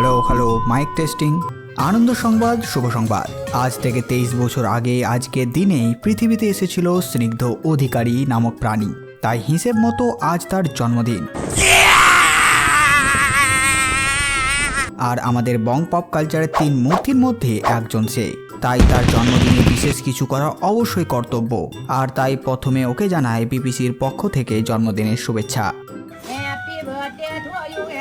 Hello hello mic testing আনন্দ সংবাদ, শুভ সংবাদ। আজ থেকে তেইশ বছর আগে আজকের দিনেই পৃথিবীতে এসেছিল স্নিগ্ধ অধিকারী নামক প্রাণী। তাই হিসেব মতো আজ তার জন্মদিন। আর আমাদের বং পপ কালচারের তিন মূর্তির মধ্যে একজন সে। তাই তার জন্মদিনে বিশেষ কিছু করা অবশ্যই কর্তব্য। আর তাই প্রথমে ওকে জানায় বিবিসির পক্ষ থেকে জন্মদিনের শুভেচ্ছা।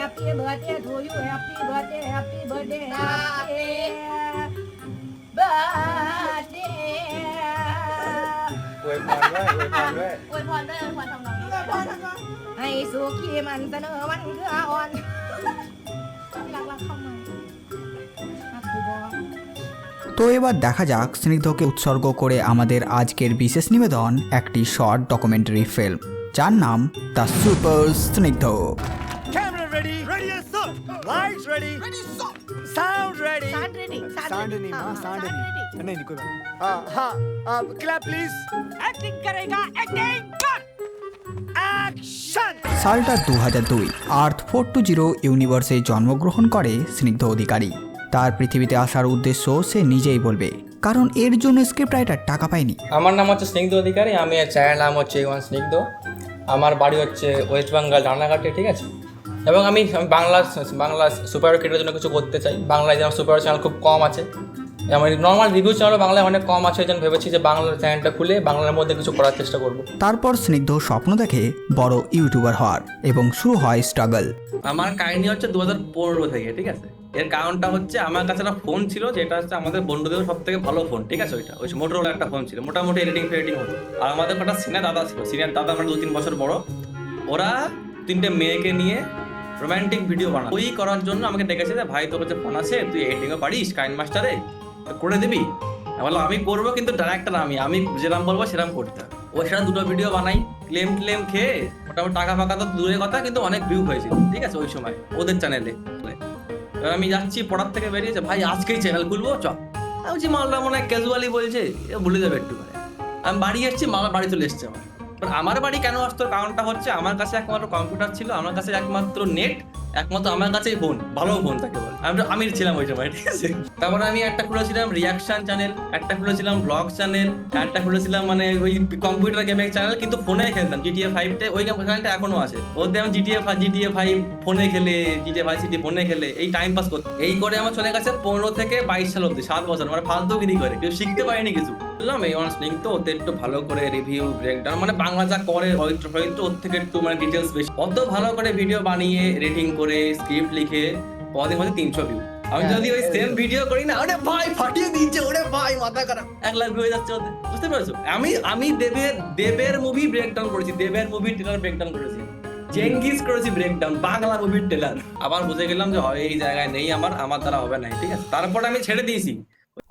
Happy birthday to you, happy birthday to you, happy birthday, happy birthday, happy birthday. อวยพรด้วยอวยพรด้วย อวยพรด้วยอวยพรทำนองนี้ให้สุขีมันเสนอวันเกืออ่อนที่รักรักเข้ามารักกูบอก তো এবার দেখা যাক স্নিগ্ধকে উৎসর্গ করে আমাদের আজকের বিশেষ নিবেদন একটি শর্ট ডকুমেন্টারি ফিল্ম যার নাম দ্য সুপার স্নিগ্ধ Camera ready ready as up lights ready ready sound ready Sound ready, sound sound ready. नहीं हाँ, मां हाँ, sound sound नहीं ready. नहीं नहीं कोई बात हाँ हाँ हाँ clap please acting करेगा acting cut action সালটা দু হাজার দুই আর্থ ফোর টু জিরো ইউনিভার্সে জন্মগ্রহণ করে স্নিগ্ধ অধিকারী তার পৃথিবীতে আসার উদ্দেশ্য সে নিজেই বলবে কারণ এর জন্য স্ক্রিপ্ট রাইটার টাকা পায়নি আমার নাম হচ্ছে স্নিগ্ধ অধিকারী আমি এর চ্যানেল নাম হচ্ছে ওয়ান স্নিগ্ধ আমার বাড়ি হচ্ছে ওয়েস্ট বেঙ্গল রানাঘাটে ঠিক আছে এবং আমি বাংলা বাংলা সুপার ক্রিকেটের জন্য কিছু করতে চাই। বাংলায় যেমন সুপার চ্যানেল খুব কম আছে। যেমন নর্মাল রিভিউ চ্যানেল বাংলায় অনেক কম আছে জন্য ভেবেছি যে বাংলার চ্যানেলটা খুলে বাংলার মধ্যে কিছু করার চেষ্টা করব। তারপর স্নিগ্ধ স্বপ্ন দেখে বড় ইউটিউবার হওয়ার এবং শুরু হয় স্ট্রাগল আমার কাহিনী হচ্ছে দু হাজার পনেরো থেকে ঠিক আছে? এর কারণটা হচ্ছে আমার কাছে একটা ফোন ছিল যেটা হচ্ছে আমাদের বন্ধুদের সব থেকে ভালো ফোন ঠিক আছে ওইটা? ওই মোটরোলা একটা ফোন ছিল মোটামুটি এডিটিং ফেডিটিং হতো। আর আমাদের একটা সিনিয়র দাদা ছিল সিনিয়র দাদা আমার দু তিন বছর বড়। ওরা তিনটে মেয়েকে নিয়ে রোমান্টিক ভিডিও বানা ওই করার জন্য আমাকে ডেকেছে যে, ভাই, তোর কাছে ফোন আছে, তুই এডিটিংও পারিস কাইন মাস্টারে করে দিবি? বললাম, আমি করব, কিন্তু ডাইরেক্টর আমি আমি যেরাম বলব সেরাম করতে। ওর সাথে দুটো ভিডিও বানাই ক্লেম ক্লেম খেয়ে মোটামুটি টাকা ফাঁকা তো দূরের কথা, কিন্তু অনেক ভিউ হয়েছিল, ঠিক আছে, ওই সময়, ওদের চ্যানেলে এবার আমি যাচ্ছি পড়ার থেকে বেরিয়েছে ভাই, আজকেই চ্যানেল খুলবো, চ। আমি বলছি মালটা মনে হয় ক্যাজুয়ালি বলছে। ভুলে যাবে একটু আমি বাড়ি এসেছি, মামা বাড়ি চলে এসছে আমার। আমার বাড়ি কেন আসতো? কারণটা হচ্ছে আমার কাছে একমাত্র কম্পিউটার ছিল, আমার কাছে একমাত্র নেট একমাত্র আমার কাছেই ফোন ভালো ফোন তাকে বলে। আমি তো আমির ছিলাম ওই সময়, ঠিক আছে? তারপরে আমি একটা খুলেছিলাম রিয়াকশন চ্যানেল একটা খুলেছিলাম ব্লগ চ্যানেল একটা খুলেছিলাম মানে ওই কম্পিউটার গেমের চ্যানেল কিন্তু ফোনে খেলতাম। জিটিএ ফাইভটা ওই চ্যানেলটা এখনও আছে। ওতে আমি জিটিএ জিটিএ ফাইভ ফোনে খেলে জিটিএ ফাইভ সিটি ফোনে খেলে, এই টাইম পাস করতে এই করে আমার চলে গেছে পনেরো থেকে বাইশ সাল অব্দি সাত বছর মানে ফালতুগিরি করে, কেউ শিখতে পারিনি কিছু। বুঝলাম এই অন স্নিং তো ওতে একটু ভালো করে রিভিউ ব্রেকডাউন মানে বাংলা যা করে হয়তো হয়তো ওর থেকে একটু মানে ডিটেলস বেশি। অত ভালো করে ভিডিও বানিয়ে রেটিং করে স্ক্রিপ্ট লিখে পদিন হচ্ছে তিনশো ভিউ আমি যদি ওই সেম ভিডিও করি না ওরে ভাই ফাটিয়ে দিচ্ছে ওরে ভাই মাথা খারাপ। এক লাখ হয়ে যাচ্ছে ওদের। বুঝতে পারছ? আমি আমি দেবের দেবের মুভি ব্রেকডাউন করেছি দেবের মুভি ট্রেলার ব্রেকডাউন করেছি। চেঙ্গিস করেছি ব্রেকডাউন বাংলা মুভির ট্রেলার আবার বুঝে গেলাম যে হয় এই জায়গায় নেই আমার আমার দ্বারা হবে না ঠিক আছে? তারপর আমি ছেড়ে দিয়েছি।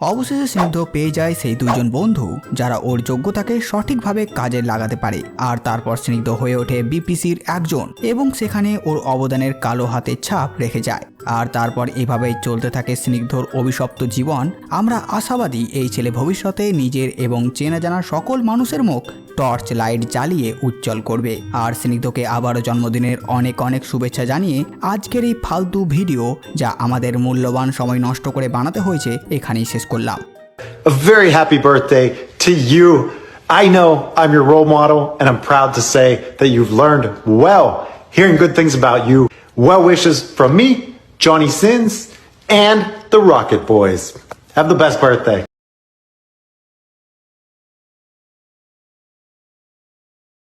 অবশেষে স্নিগ্ধ পেয়ে যায় সেই দুইজন বন্ধু, যারা ওর যোগ্যতাকে সঠিকভাবে কাজে লাগাতে পারে। আর তারপর স্নিগ্ধ হয়ে ওঠে বিপিসির একজন এবং সেখানে ওর অবদানের কালো হাতের ছাপ রেখে যায়। আর তারপর এভাবেই চলতে থাকে স্নিগ্ধর অভিশপ্ত জীবন। আমরা আশাবাদী এই ছেলে ভবিষ্যতে নিজের এবং চেনা জানা সকল মানুষের মুখ টর্চ লাইট জ্বালিয়ে উজ্জ্বল করবে। আর স্নিগ্ধকে আবারও জন্মদিনের অনেক অনেক শুভেচ্ছা জানিয়ে আজকের এই ফালতু ভিডিও যা আমাদের মূল্যবান সময় নষ্ট করে বানাতে হয়েছে এখানেই শেষ করলাম A very happy birthday to you. I know I'm your role model, and I'm proud to say that you've learned well, hearing good things about you. Well wishes from me, Johnny Sins, and the Rocket Boys. Have the best birthday.